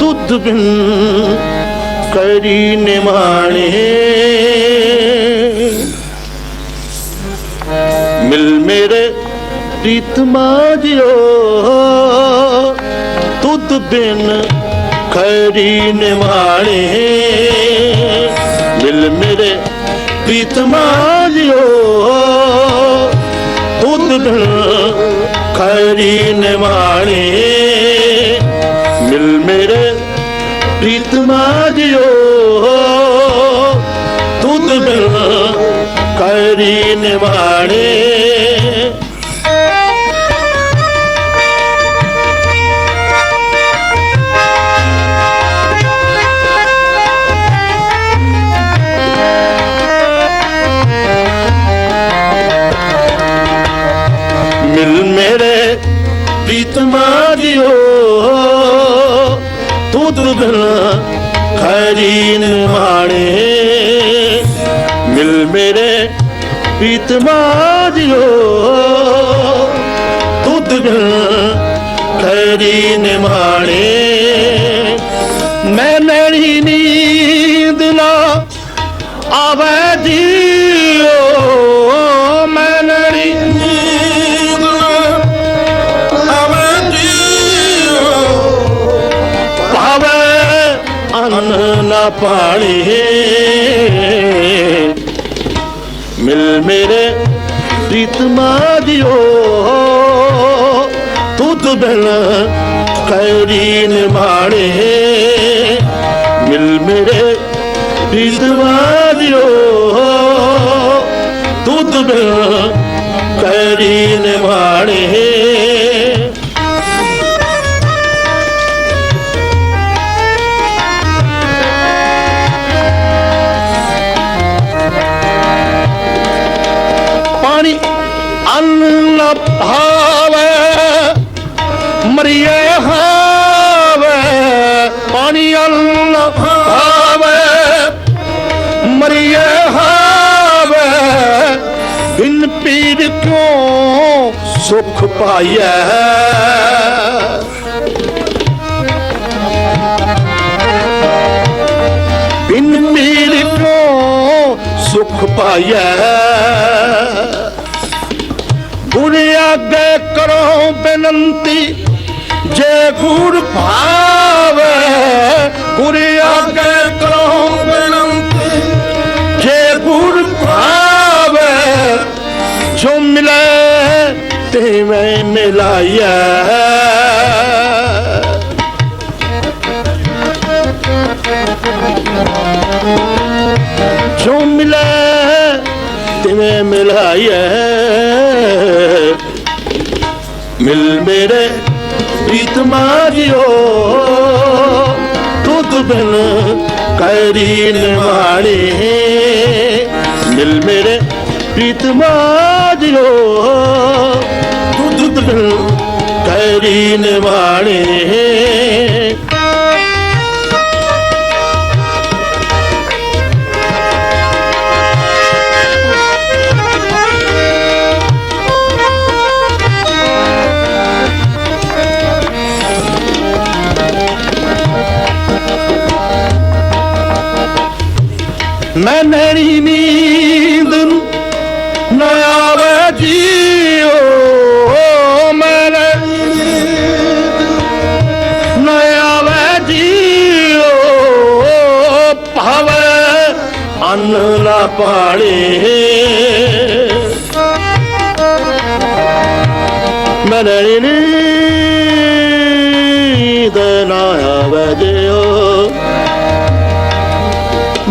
ਤੁਧ ਬਿਨ ਕਰੀ ਨਿਮਾਣੇ। ਮਿਲ ਮੇਰੇ ਪ੍ਰੀਤਮਾ ਜਿਓ ਤੁਧ ਬਿਨ ਖਰੀ ਨਿਮਾਣੇ। ਮਿਲ ਮੇਰੇ ਪ੍ਰੀਤਮਾ ਜਿਓ ਤੁਧ ਬਿਨ ਖਰੀ ਨਿਮਾਣੇ। ਮਿਲ ਮੇਰੇ ਪ੍ਰੀਤਮਾ ਜਿਓ ਤੂੰ ਤੁਧ ਬਿਨ ਕਰੀ ਨਿਵਾਣੇ। ਤੁਧ ਬਿਨ ਖਰੀ ਨਿਵਾਣੇ ਮਿਲ ਮੇਰੇ ਪ੍ਰੀਤਮਾ ਜਿਓ ਤੁਧ ਬਿਨ ਅੰਨ ਪਾਣੀ। ਮਿਲ ਮੇਰੇ ਪ੍ਰੀਤਮਾ ਦਿਓ ਤੁਧ ਬਿਨ ਕੈਰੀ ਨਿਮਾਣੇ ਮਿਲ ਮੇਰੇ ਪ੍ਰੀਤਮਾ ਦਿਓ ਤੁਧ ਬਿਨ ਕੈਰੀ ਨਿਮਾਣੇ ਭਾਵੇ ਮਰੀਏ ਹਾਵੇ, ਪਾਣੀ ਅੰਨ ਨਾ ਭਾਵੇ ਮਰੀਏ ਹਾਵੇ, ਬਿਨ ਪੀਰ ਕਿਉਂ ਸੁਖ ਪਾਈਐ? ਬਿਨ ਪੀਰ ਕਿਉਂ ਸੁਖ ਪਾਈਐ? ਗੁਰ ਕਰੋ ਬੇਨੰਤੀ, ਜੇ ਗੁਰ ਭਾਵੇ, ਗੁਰ ਆਗੇ ਕਰੋ ਬੇਨੰਤੀ, ਜੇ ਗੁਰ ਭਾਵੇ, ਜੋ ਮਿਲੇ ਤੇ ਮੈਂ ਮਿਲਾਇਆ ਜੋ ਮਿਲੇ ਤਿਵੇਂ ਮਿਲਾਇਆ ਮੇਰੇ ਪ੍ਰੀਤਮਾ ਜਿਓ ਤੁਧ ਬਿਨ ਕਰੀਨ ਨਿਵਾਣੇ ਮਿਲ ਮੇਰੇ ਪ੍ਰੀਤਮਾ ਜਿਓ ਤੁਧ ਬਿਨ ਕਰੀ ਨਿਵਾਣੇ ਮੈਂ ਨੈਣੀ ਨੀਂਦ ਨੂੰ ਨਾ ਆਵੇ ਜੀਓ। ਮੈਂ ਨੈਣੀ ਨੀਂਦ ਨਾ ਆਵੇ ਜੀਓ। ਭਾਵੇ ਅੰਨ ਨਾ ਪਾਣੇ ਮੈਂ ਨੈਣੀ ਨੀਂਦ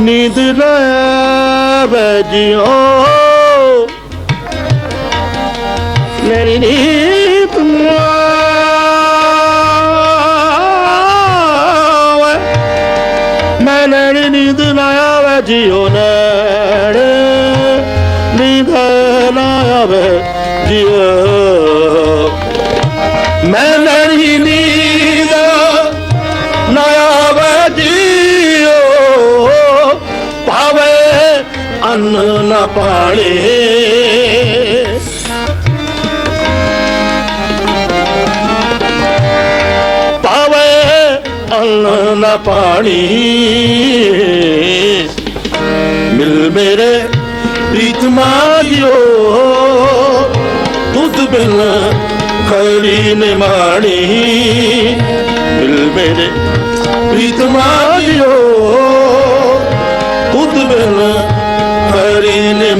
ਨੀਂਦ ਨਾ ਆਵੇ ਜਿਉ। ਮੇਰੀ ਨੀਂਦ ਨਾ ਆਵੇ ਮੈਂ ਨੈਣੀ ਨੀਂਦ ਨਾ ਆਵੇ, ਜਿਉ ਨੈਣ ਨੀਂਦ ਨਾ ਆਵੇ, ਜਿਉ ਨਾ ਪਾਵੇ ਅੰਨ ਨਾ ਪਾਣੀ। ਮਿਲ ਮੇਰੇ ਪ੍ਰੀਤਮਾ ਜਿਓ ਤੁਧ ਬਿਨ ਖੈਰੀ ਨੇ ਮਾਣੀ। ਮਿਲ ਮੇਰੇ ਪ੍ਰੀਤਮਾ ਜਿਓ ਤੁਧ ਬਿਨ ਖੈਰੀ ਨੇ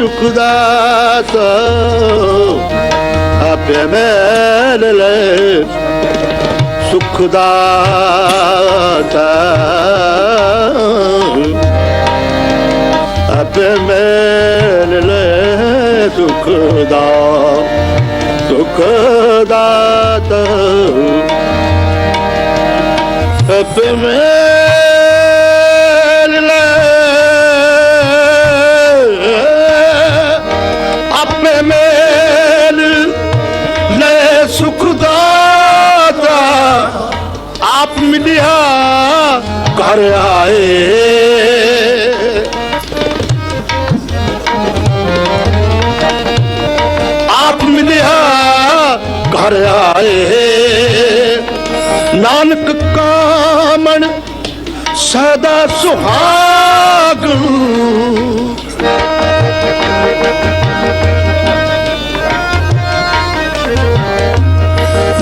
ਲੈ ਸੁਖ ਦਾਤਾ ਆਪੇ ਮੇਰੇ ਲੈ ਸੁਖ ਦਾਤਾ ਆਪੇ ਮੇਲ ਸੁਖ ਦਾ ਸੁਖ ਦਾਤ ਆਪੇ ਮੇਲ ਘਰ ਆਏ। ਆਪ ਮਿਲਿਆ ਘਰ ਆਏ। ਨਾਨਕ ਕਾਮਣ ਸਦਾ ਸੁਹਾਗ।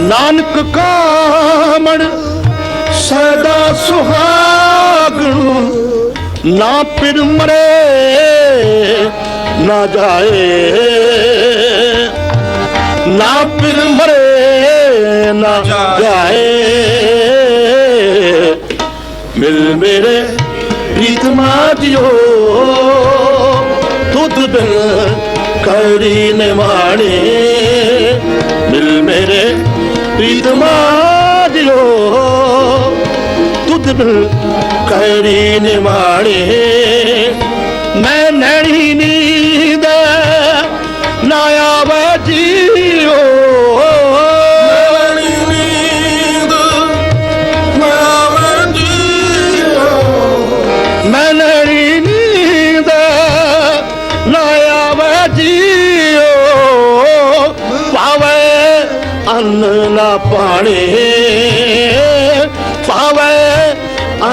ਨਾਨਕ ਕਾਮਣ ਸਦਾ ਸੁਹਾਗ ਨਾ ਫਿਰ ਮਰੇ, ਨਾ ਜਾਏ। ਨਾ ਫਿਰ ਮਰੇ, ਨਾ ਜਾਏ। ਮਿਲ ਮੇਰੇ ਪ੍ਰੀਤ ਜਿਓ ਤੁਧ ਬਿਨ ਕੜੀ ਨੇ ਮਾਣੇ ਮਿਲ ਮੇਰੇ ਪ੍ਰੀਤਮਾ ਜਿਓ ਤੁਧ ਬਿਨ ਕੜੀ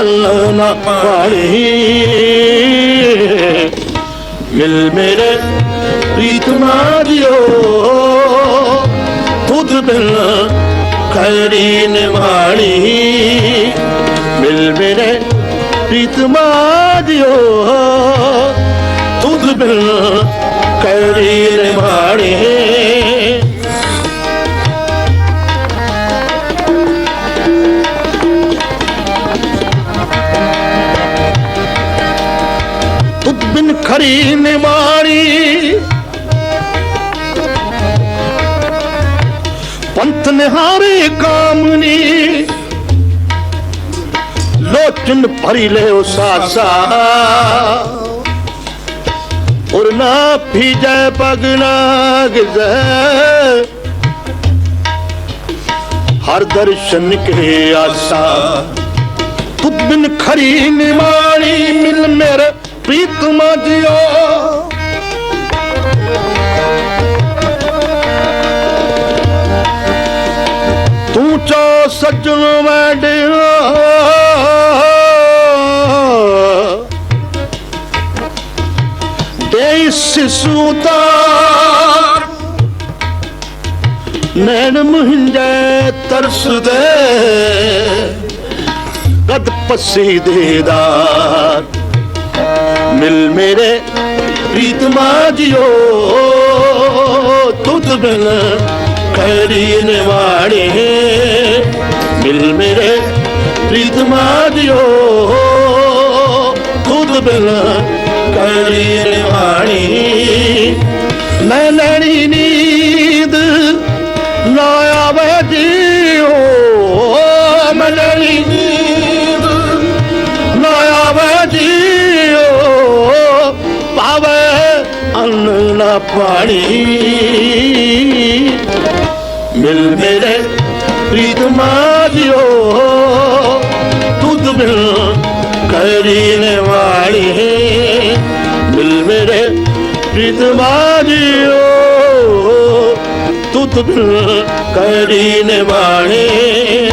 ਅੰਨ ਪਾਣੀ। ਮਿਲ ਮੇਰੇ ਪ੍ਰੀਤਮਾ ਦਿਓ ਤੁਧ ਬਿਨ ਖੈਰੀ ਨਿਵਾਣੀ। ਮਿਲ ਮੇਰੇ ਪ੍ਰੀਤਮਾ ਦਿਓ ਤੁਧ ਬਿਨ ਖੈਰੀ ਨਿਵਾਣੀ। ਬਿਨ ਖਰੀ ਪੰਥ ਨਿਹਾਰੇ ਕਾਮਨੀ। ਲੋਚਨ ਭਰੀ ਲੈ ਉਹ ਸਾਸਾ। ਔਰ ਨਾ ਭੀਜੈ ਪਗਨਾ ਗਿਜ਼ੈ। ਹਰ ਦਰਸ਼ਨ ਕੇ ਆਸਾ। ਤੁਧ ਬਿਨ ਖਰੀ ਨਿਮਾਣੀ ਮਿਲ ਮੇਰੇ ਪ੍ਰੀਤਮਾ ਜਿਓ ਤੂੰ ਚੋ ਸੱਜਣ ਵੈਡਿਆ ਦੇ ਸਿਸੂ ਦਾ ਨੈਣ ਮੁਹਿੰਜੈ ਤਰਸਦੇ ਕਦ ਪੱਸੀ ਦੇਦਾਰ ਮਿਲ ਮੇਰੇ ਪ੍ਰੀਤਮਾ ਜਿਓ ਤੁਧ ਬਿਨ ਖੈਰੀ ਨਿਵਾਣੀ ਮਿਲ ਮੇਰੇ ਪ੍ਰੀਤਮਾ ਜਿਓ ਤੁਧ ਬਿਨ ਖੈਰੀ ਨਿਵਾਣੀ ਮੈਂ ਲੈਣੀ ਨੀਂਦ ਨਾ ਜੀਓ। ਮਨਲੀ ਅੰਨ ਮਿਲ ਮੇਰੇ ਪ੍ਰੀਤ ਮਾਜਿਓ ਤੁਧ ਬਿਨ ਕਰੀਨੇ ਵਾਲੀ ਮਿਲ ਮੇਰੇ ਪ੍ਰੀਤ ਮਾਜਿਓ ਤੁਧ ਬਿਨ ਕਰੀਨ ਵਾਲੀ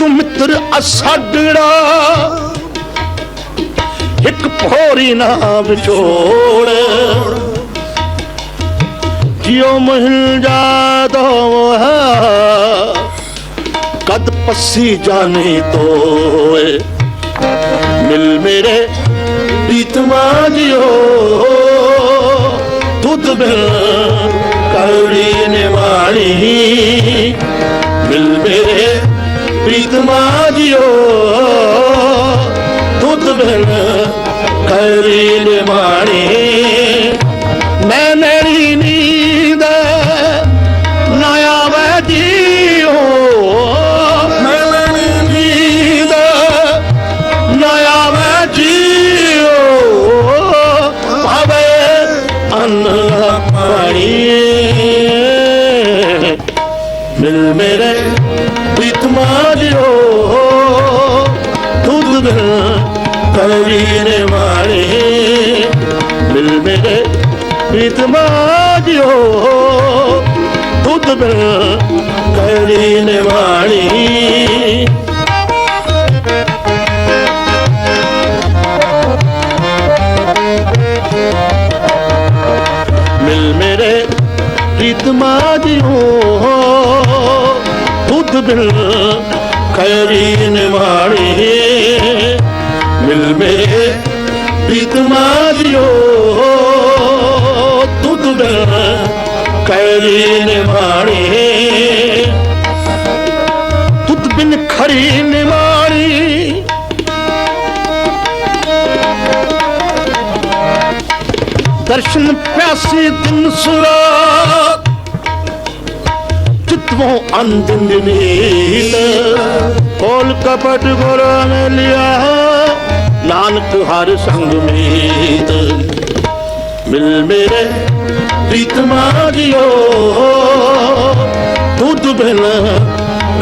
ਤੂੰ ਮਿੱਤਰ ਅਸਾਡੜਾ ਇੱਕ ਭੋਰੀ ਨਾ ਵਿਛੋੜ। ਜਿਉ ਮਹਿਲ ਜਾਦੋ ਕਦ ਪੱਸੀ ਜਾਣੇ ਤੋਏ। ਮਿਲ ਮੇਰੇ ਪ੍ਰੀਤਮਾ ਜਿਓ ਤੁਧ ਬਿਨ ਕੌੜੀ ਨਿਵਾਣੀ। ਮਿਲ ਮੇਰੇ ਪ੍ਰੀਤਮਾ ਜਿਓ ਤੁਧ ਬਿਨ ਕਰੀ ਨਿਵਾਣੀ ਤੁਧ ਬਿਨ ਵਾਲੇ। ਮਿਲ ਮੇਰੇ ਪ੍ਰੀਤਮਾ ਜਿਓ ਤੁਧ ਬਿਨ ਕਰੀ ਨੇ ਵਾਲੀ। ਮਿਲ ਮੇਰੇ ਪ੍ਰੀਤ ਜਿਓ ਤੁਧ ਬਿਨ ਖੈਰੀ ਨਿਵਾਣੀ दिल में भी तुम्हारियो तुद खरी निमाणी तुद बिन खरी निमाणी दर्शन प्यासी दिन सुरात चितवों अंधन नील खोल कपट गोरा में लिया ਨਾਨਕ ਹਰ ਸੰਗ ਮੀਤ। ਮਿਲ ਮੇਰੇ ਪ੍ਰੀਤਮਾ ਜੀਓ ਤੁਧ ਬਿਨ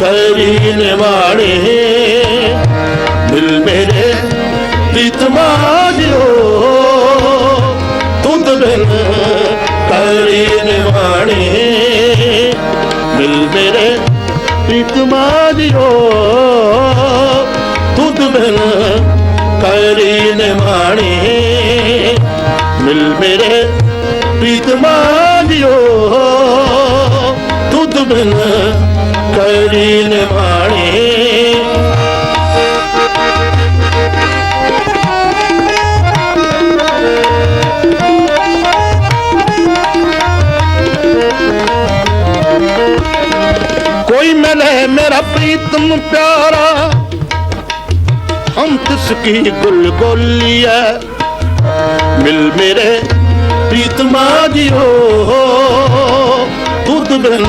ਕਰੀ ਨਿਵਾੜੇ। ਮਿਲ ਮੇਰੇ ਪ੍ਰੀਤਮਾ ਜੀਓ ਤੁਧ ਬਿਨ ਕਰੀ ਨਿਵਾੜੇ। ਮਿਲ ਮੇਰੇ ਪ੍ਰੀਤਮਾ ਜੀਓ ਮੇਰੇ ਪ੍ਰੀਤ ਮਾਨਿਓ ਤੁਧ ਬਿਨ ਕਰੀ ਨਿਮਾਣੀ ਕੋਈ ਮਿਲੇ ਮੇਰਾ ਪ੍ਰੀਤਮ ਪਿਆਰਾ, ਹਮ ਤਿਸ ਕੀ ਗੁਲ ਗੋਲੀਐ ਮਿਲ ਮੇਰੇ ਪ੍ਰੀਤਮਾ ਜੀਓ ਤੁਧ ਬਿਨ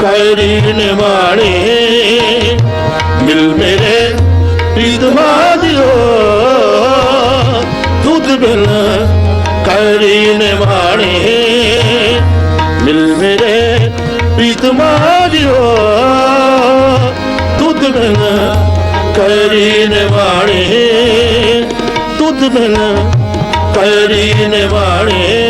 ਕੈਰੀ ਨਿਵਾਣੇ ਮਿਲ ਮੇਰੇ ਪ੍ਰੀਤਮਾ ਜੀਓ ਤੁਧ ਬਿਨ ਕੈਰੀ ਨਿਵਾਣੇ ਮਿਲ ਮੇਰੇ ਪ੍ਰੀਤਮਾ ਜੀਓ ਤੁਧ ਬਿਨ ਕੈਰੀ ਨਿਵਾਣੇ ਤੁਧ ਬਿਨ ਕਰੀ ਨਿਵਾਣੇ